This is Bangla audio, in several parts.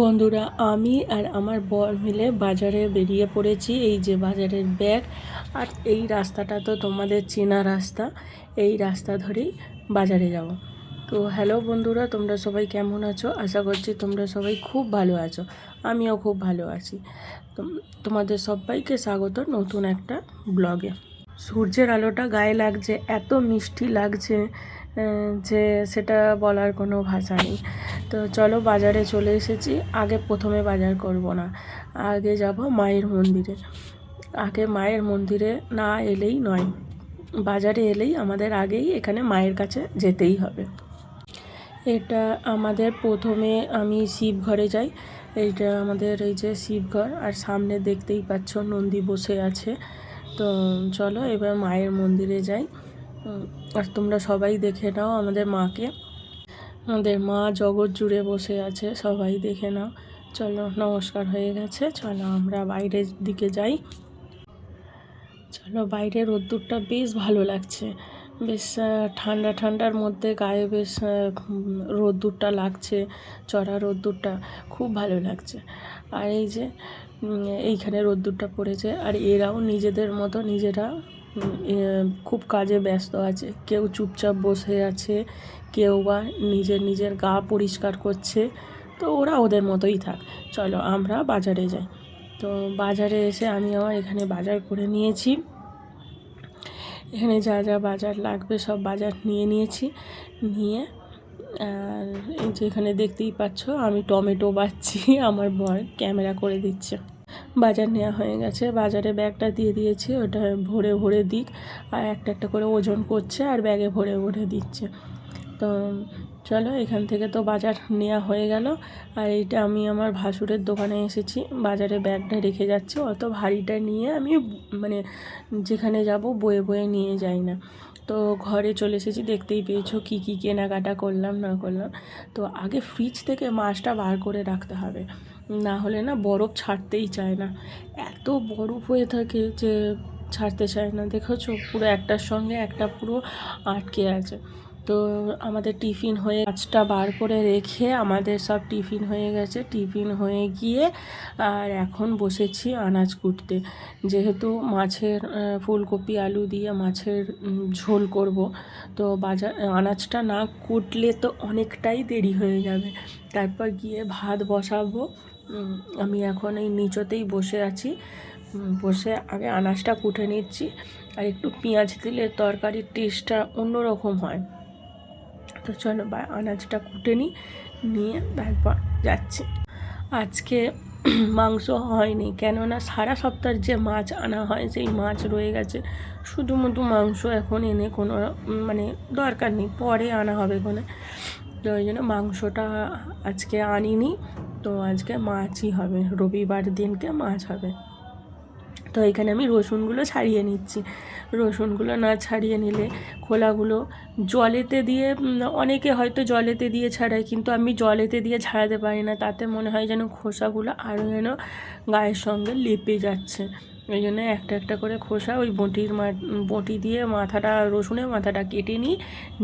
বন্ধুরা, আমি আর আমার বর মিলে বাজারে বেরিয়ে পড়েছি। এই যে বাজারের ব্যাগ, আর এই রাস্তাটা তো তোমাদের চেনা রাস্তা। এই রাস্তা ধরেই বাজারে যাব। তো হ্যালো বন্ধুরা, তোমরা সবাই কেমন আছো? আশা করছি তোমরা সবাই খুব ভালো আছো। আমিও খুব ভালো আছি। তোমাদের সবাইকে স্বাগত নতুন একটা ব্লগে। সূর্যের আলোটা গায়ে লাগছে, এত মিষ্টি লাগছে। যে সেটা বলার কোনো ভাষা নেই। তো চলো বাজারে চলে এসেছি। আগে প্রথমে বাজার করব না। আগে যাব মায়ের মন্দিরে। আগে মায়ের মন্দিরে না এলেই নয়। বাজারে এলেই আমাদের আগেই এখানে মায়ের কাছে যেতেই হবে। এটা আমাদের প্রথমে আমি শিবঘরে যাই। এইটা আমাদের এই যে শিবঘর, আর সামনে দেখতেই পাচ্ছ নন্দী বসে আছে। তো চলো এবার মায়ের মন্দিরে যাই। আর তোমরা সবাই দেখে নাও আমাদের মাকে। আমাদের মা জগৎ জুড়ে বসে আছে, সবাই দেখে নাও। চলো, নমস্কার হয়ে গেছে। চলো, আমরা বাইরের দিকে যাই। চলো বাইরে রোদ্দুরটা বেশ ভালো লাগছে। বেশ ঠান্ডা, ঠান্ডার মধ্যে গায়ে বেশ রোদ্দুরটা লাগছে, চড়া রোদ্দুরটা। খুব ভালো লাগছে। আর এই যে এইখানে রোদ্দুরটা পড়েছে। আর এরাও নিজেদের মতো নিজেরা খুব কাজে ব্যস্ত আছে। কেউ চুপচাপ বসে আছে, কেউ বা নিজের নিজের গা পরিষ্কার করছে, তো ওরা ওদের মতোই থাক। চলো আমরা বাজারে যাই। তো বাজারে এসে আমি আমার এখানে বাজার করে নিয়েছি। এখানে যা যা বাজার লাগবে সব বাজার নিয়ে নিয়েছি। নিয়ে, আর এই যে এখানে দেখতেই পাচ্ছ, আমি টমেটো বাচ্ছি আমার বর ক্যামেরা করে দিচ্ছে। বাজার নেওয়া হয়ে গেছে। বাজারে ব্যাগটা দিয়ে দিয়েছি, ওটা ভরে ভরে দিক। আর একটা একটা করে ওজন করছে আর ব্যাগে ভরে ভরে দিচ্ছে। তো চলো, এখান থেকে তো বাজার নেওয়া হয়ে গেল। আর এইটা আমি আমার ভাসুরের দোকানে এসেছি। বাজারে ব্যাগটা রেখে যাচ্ছি। অত ভারীটা নিয়ে আমি মানে যেখানে যাব বয়ে বয়ে নিয়ে যাই না। তো ঘরে চলে এসেছি। দেখতেই পেয়েছ কী কী কেনাকাটা করলাম, না করলাম। তো আগে ফ্রিজ থেকে মাছটা বার করে রাখতে হবে। না হলে না বরফ ছাড়তেই চায় না। এত বরফ হয়ে থাকে যে ছাড়তে চায় না। দেখেছ? পুরো একটার সঙ্গে একটা পুরো আটকে আছে। তো আমাদের টিফিন হয়ে মাছটা বার করে রেখে আমাদের সব টিফিন হয়ে গেছে। টিফিন হয়ে গিয়ে আর এখন বসেছি আনাজ কুটতে। যেহেতু মাছের ফুলকপি, আলু দিয়ে মাছের ঝোল করব, তো বাজার, আনাজটা না কুটলে তো অনেকটাই দেরি হয়ে যাবে। তারপর গিয়ে ভাত বসাবো। আমি এখন এই নিচতেই বসে আছি। বসে আগে আনাজটা কুটে নিচ্ছি। আর একটু পেঁয়াজ দিলে তরকারির টেস্টটা অন্যরকম হয়। তো চলো বা, আনাজটা কুটে নিই নিয়ে তারপর যাচ্ছি। আজকে মাংস হয়নি, কেননা সারা সপ্তাহের যে মাছ আনা হয়, সেই মাছ রয়ে গেছে। শুধুমাত্র মাংস এখন এনে কোনো মানে দরকার নেই, পরে আনা হবে কোনো তো ওই জন্য মাংসটা আজকে আনিনি। তো আজকে মাছই হবে, রবিবার দিনকে মাছ হবে। তো এখানে আমি রসুনগুলো ছাড়িয়ে নিচ্ছি। রসুনগুলো না ছাড়িয়ে নিলে খোলাগুলো জলেতে দিয়ে অনেকে হয়তো জলেতে দিয়ে ছাড়ায়, কিন্তু আমি জলেতে দিয়ে ছাড়াতে পারি না। তাতে মনে হয় যেন খোসাগুলো আরও যেন গায়ের সঙ্গে লেপে যাচ্ছে। ওই জন্য একটা একটা করে খোসা ওই বটির মা বটি দিয়ে মাথাটা, রসুনে মাথাটা কেটে নিই,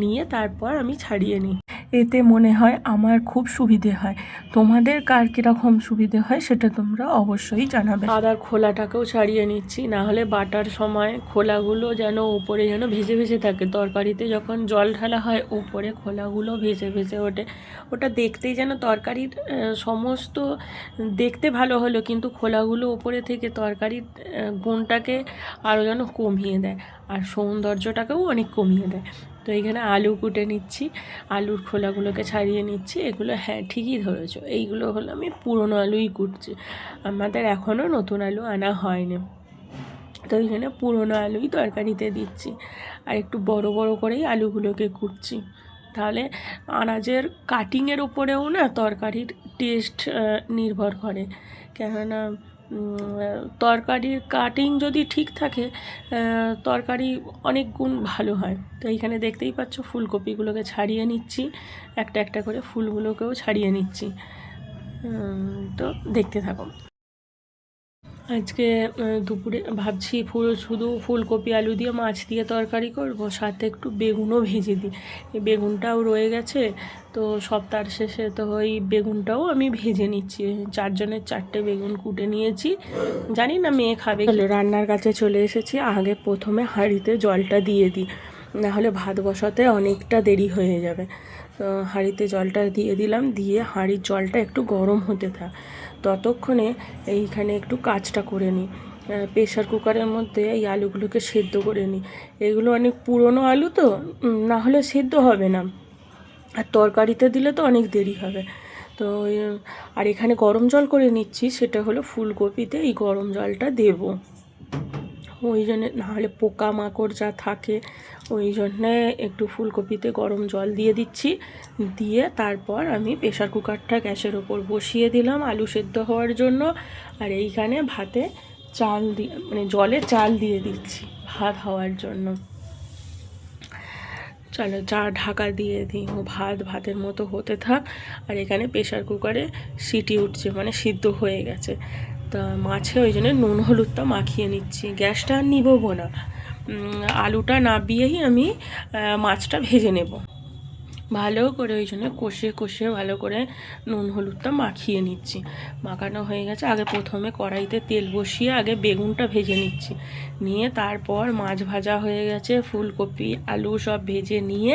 নিয়ে তারপর আমি ছাড়িয়ে নিই। এতে মনে হয় আমার খুব সুবিধে হয়। তোমাদের কার কীরকম সুবিধে হয় সেটা তোমরা অবশ্যই জানাবে। আদার খোলাটাকেও ছাড়িয়ে নিচ্ছি, না হলে বাটার সময় খোলাগুলো যেন উপরে যেন ভেজে ভেসে থাকে। তরকারিতে যখন জল ঢালা হয়, উপরে খোলাগুলো ভেজে ভেসে ওঠে। ওটা দেখতেই যেন তরকারির সমস্ত দেখতে ভালো হলো, কিন্তু খোলাগুলো উপরে থেকে তরকারির গুণটাকে আরও যেন কমিয়ে দেয় আর সৌন্দর্যটাকেও অনেক কমিয়ে দেয়। তো এখানে আলু কুটে নিচ্ছি, আলুর খোলাগুলোকে ছাড়িয়ে নিচ্ছি, এগুলো হ্যাঁ ঠিকই ধরেছো, এইগুলো হলো আমি পুরনো আলুই কুটছি, আমাদের এখনও নতুন আলু আনা হয়নি। তো ওই জন্য পুরনো আলুই তরকারিতে দিচ্ছি আর একটু বড় বড় করেই আলুগুলোকে কুটছি। তাহলে আনাজের কাটিংয়ের ওপরেও না তরকারির টেস্ট নির্ভর করে। কেননা তরকারির কাটিং যদি ঠিক থাকে তরকারি অনেক গুণ ভালো হয়। তো এইখানে দেখতেই পাচ্ছ, ফুলকপিগুলোকে ছাড়িয়ে নিচ্ছি। একটা একটা করে ফুলগুলোকেও ছাড়িয়ে নিচ্ছি। তো দেখতে থাকো। আজকে দুপুরে ভাবছি ফুল, শুধু ফুলকপি, আলু দিয়ে মাছ দিয়ে তরকারি করব, সাথে একটু বেগুনও ভেজে দিই। বেগুনটাও রয়ে গেছে, তো সপ্তাহ শেষে তো ওই বেগুনটাও আমি ভেজে নিচ্ছি। চারজনের চারটে বেগুন কুটে নিয়েছি। জানি না, মেয়ে খাবে রান্নার কাছে চলে এসেছি, আগে প্রথমে হাঁড়িতে জলটা দিয়ে দিই। নাহলে ভাত বসাতে অনেকটা দেরি হয়ে যাবে। তো হাঁড়িতে জলটা দিয়ে দিলাম, দিয়ে হাঁড়ির জলটা একটু গরম হতে থাক। ততক্ষণে এইখানে একটু কাজটা করে নিই। প্রেশার কুকারের মধ্যে এই আলুগুলোকে সেদ্ধ করে নিই। এগুলো অনেক পুরনো আলু তো না হলে সেদ্ধ হবে না। আর তরকারিতে দিলে তো অনেক দেরি হবে। তো আর এখানে গরম জল করে নিচ্ছি, সেটা হলো ফুলকপিতে এই গরম জলটা দেবো। ওই জন্যে নাহলে পোকা মাকড় যা থাকে, ওই জন্যে একটু ফুলকপিতে গরম জল দিয়ে দিচ্ছি। দিয়ে তারপর আমি প্রেশার কুকারটা গ্যাসের ওপর বসিয়ে দিলাম আলু সেদ্ধ হওয়ার জন্য। আর এইখানে ভাতে চাল দিয়ে মানে জলে চাল দিয়ে দিচ্ছি ভাত হওয়ার জন্য। চলো চা ঢাকা দিয়ে দিই, ও ভাত ভাতের মতো হতে থাক। আর এখানে প্রেশার কুকারে সিটি উঠছে মানে সিদ্ধ হয়ে গেছে। তা মাছে ওই জন্য নুন, হলুদটা মাখিয়ে নিচ্ছি। গ্যাসটা আর নিবো না। আলুটা নাবিয়েই আমি মাছটা ভেজে নেব। ভালো করে ওই জন্য কষিয়ে কষিয়ে ভালো করে নুন, হলুদটা মাখিয়ে নিচ্ছি। মাখানো হয়ে গেছে। আগে প্রথমে কড়াইতে তেল বসিয়ে আগে বেগুনটা ভেজে নিচ্ছি। নিয়ে তারপর মাছ ভাজা হয়ে গেছে। ফুলকপি, আলু সব ভেজে নিয়ে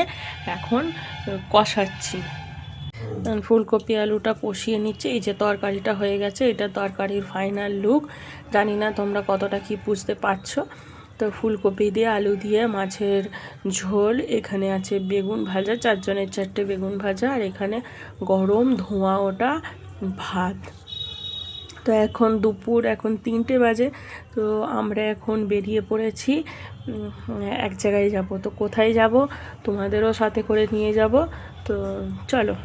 এখন কষাচ্ছি। ফুলকপি আলুটা কষিয়ে নিচ্ছে। এই যে তরকারিটা হয়ে গেছে, এটা তরকারির ফাইনাল লুক জানি না তোমরা কতটা কি বুঝতে পারছ। তো ফুলকপি দিয়ে আলু দিয়ে মাছের ঝোল, এখানে আছে বেগুন ভাজা, চারজনের চারটে বেগুন ভাজা, আর এখানে গরম ধোঁয়া ওটা ভাত। তো এখন দুপুর, এখন তিনটে বাজে, তো আমরা এখন বেরিয়ে পড়েছি। এক জায়গায় যাব। তো কোথায় যাব? তোমাদেরও সাথে করে নিয়ে যাব। তো চলো।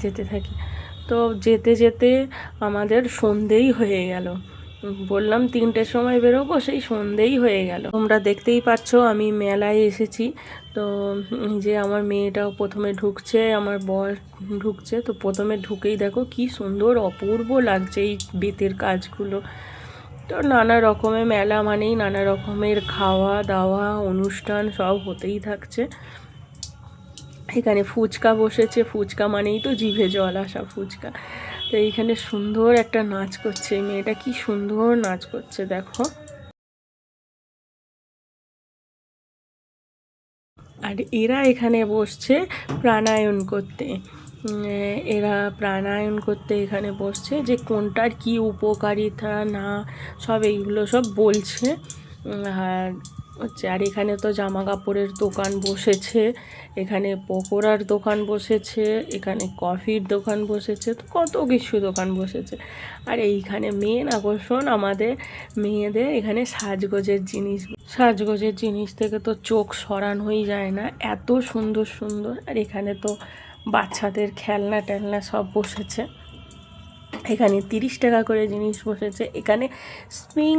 যেতে থাকি। তো যেতে যেতে আমাদের সন্ধেই হয়ে গেল। বললাম, তিনটের সময় বেরোবো, সেই সন্ধেই হয়ে গেল। তোমরা দেখতেই পাচ্ছ, আমি মেলায় এসেছি। তো যে আমার মেয়েটাও প্রথমে ঢুকছে, আমার বর ঢুকছে। তো প্রথমে ঢুকেই দেখো, কি সুন্দর, অপূর্ব লাগছে এই বেতের কাজগুলো। তো নানা রকমের মেলা মানেই নানা রকমের খাওয়া দাওয়া অনুষ্ঠান সব হতেই থাকছে। এখানে ফুচকা বসেছে, ফুচকা মানেই তো জিভে জল আসা ফুচকা। তো এইখানে সুন্দর একটা নাচ করছে মেয়েটা, কি সুন্দর নাচ করছে, দেখো। আর এরা এখানে বসছে প্রাণায়াম করতে। এরা প্রাণায়াম করতে এখানে বসছে যে কোনটার কি উপকারিতা না, সব এইগুলো সব বলছে। আর হচ্ছে। আর এখানে তো জামা কাপড়ের দোকান বসেছে, এখানে পকোড়ার দোকান বসেছে, এখানে কফির দোকান বসেছে, তো কত কিছু দোকান বসেছে। আর এইখানে মেন আকর্ষণ আমাদের মেয়েদের এখানে সাজগোজের জিনিস। সাজগোজের জিনিস থেকে তো চোখ সরানোই যায় না, এত সুন্দর সুন্দর। আর এখানে তো বাচ্চাদের খেলনা টেলনা সব বসেছে। এখানে তিরিশ টাকা করে জিনিস বসেছে। এখানে স্প্রিং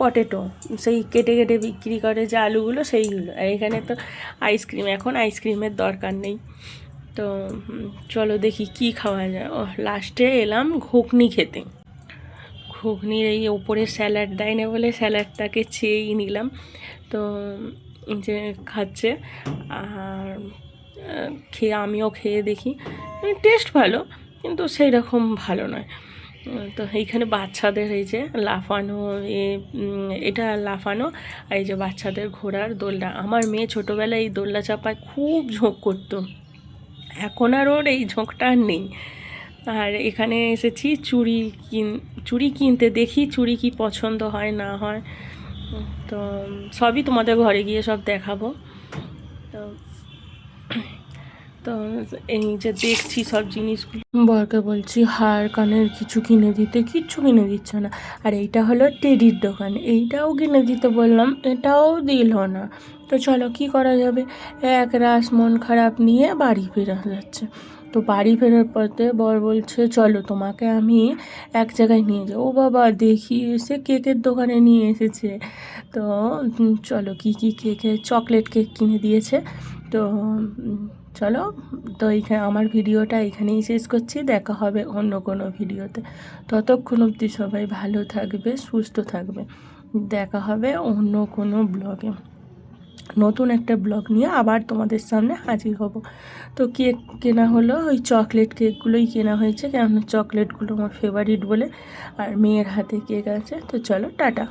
পটেটো সেই কেটে কেটে বিক্রি করে যে আলুগুলো, সেইগুলো। আর এখানে তো আইসক্রিম এখন আইসক্রিমের দরকার নেই। তো চলো দেখি কি খাওয়া যায়। ও লাস্টে এলাম ঘুগনি খেতে। ঘুগনির এই ওপরে স্যালাড দেয় না বলে স্যালাডটাকে চেয়েই নিলাম। তো যে খাচ্ছে। আর খেয়ে আমিও খেয়ে দেখি। টেস্ট ভালো। কিন্তু সেই রকম ভালো নয়। তো এইখানে বাচ্চাদের এই যে লাফানো এটা লাফানো এই যে বাচ্চাদের ঘোড়ার দোলনা। আমার মেয়ে ছোটোবেলায় এই দোলনা চাপায় খুব ঝোঁক করতো। এখন আর ওর এই ঝোঁকটা আর নেই। আর এখানে এসেছি চুড়ি কিন, চুড়ি কিনতে দেখি চুড়ি কি পছন্দ হয়, না হয়। তো সবই তোমাদের ঘরে গিয়ে সব দেখাবো। তো তো এই যে দেখছি সব জিনিসগুলো। বরকে বলছি, হার কানের কিছু কিনে দিতে, কিচ্ছু কিনে দিচ্ছে না। আর এইটা হলো টেডির দোকান। এইটাও কিনে দিতে বললাম, এটাও দিল না। তো চলো, কি করা যাবে? এক রাস মন খারাপ নিয়ে বাড়ি ফেরা যাচ্ছে। তো বাড়ি ফেরার পথে বর বলছে, চলো, তোমাকে আমি এক জায়গায় নিয়ে যাব। ও বাবা, দেখি এসে কেকের দোকানে নিয়ে এসেছে। তো চলো, কি কি কেকের চকলেট কেক কিনে দিয়েছে। তো চলো, তো এইখানে আমার ভিডিওটা এখানেই শেষ করছি, দেখা হবে অন্য কোনো ভিডিওতে। ততক্ষণ অবধি সবাই ভালো থাকবে, সুস্থ থাকবে। দেখা হবে অন্য কোনো ব্লগে। নতুন একটা ব্লগ নিয়ে আবার তোমাদের সামনে হাজির হব। তো কেক কেনা হলো, ওই চকলেট কেকগুলোই কেনা হয়েছে কেন চকলেটগুলো আমার ফেভারিট বলে, আর মেয়ের হাতে কেক আছে। তো চলো, টাটা।